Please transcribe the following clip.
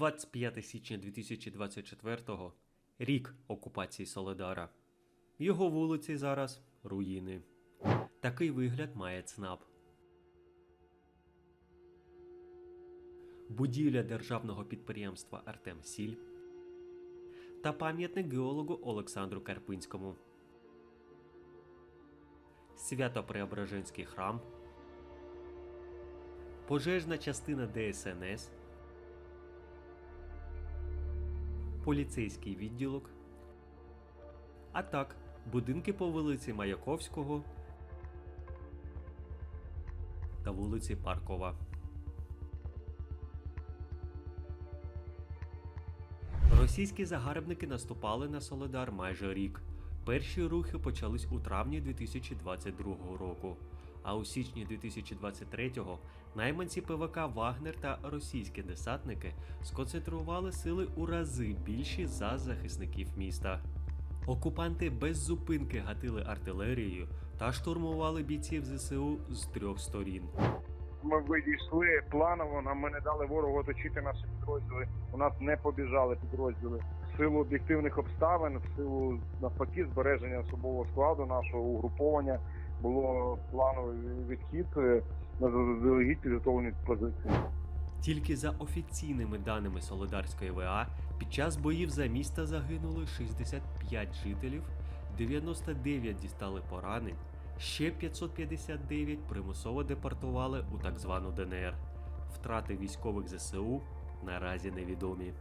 25 січня 2024-го рік окупації Соледара. Його вулиці зараз руїни. Такий вигляд має ЦНАП. Будівля державного підприємства Артем Сіль та пам'ятник геологу Олександру Карпинському. Свято-Преображенський храм, пожежна частина ДСНС, поліцейський відділок, а так будинки по вулиці Маяковського та вулиці Паркова. Російські загарбники наступали на Соледар майже рік. Перші рухи почались у травні 2022 року. А у січні 2023-го найманці ПВК Вагнер та російські десантники сконцентрували сили у рази більші за захисників міста. Окупанти без зупинки гатили артилерією та штурмували бійців ЗСУ з трьох сторін. Ми вийшли планово, нам ми не дали ворогу оточити наші підрозділи. У нас не побіжали підрозділи. В силу об'єктивних обставин, в силу навпаки, збереження особового складу нашого угруповання було плановий відхід е, на заздалегідь підготовлені позиції. Тільки за офіційними даними Солидарської ВА, під час боїв за місто загинули 65 жителів, 99 дістали поранень, ще 559 примусово депортували у так звану ДНР. Втрати військових ЗСУ наразі невідомі.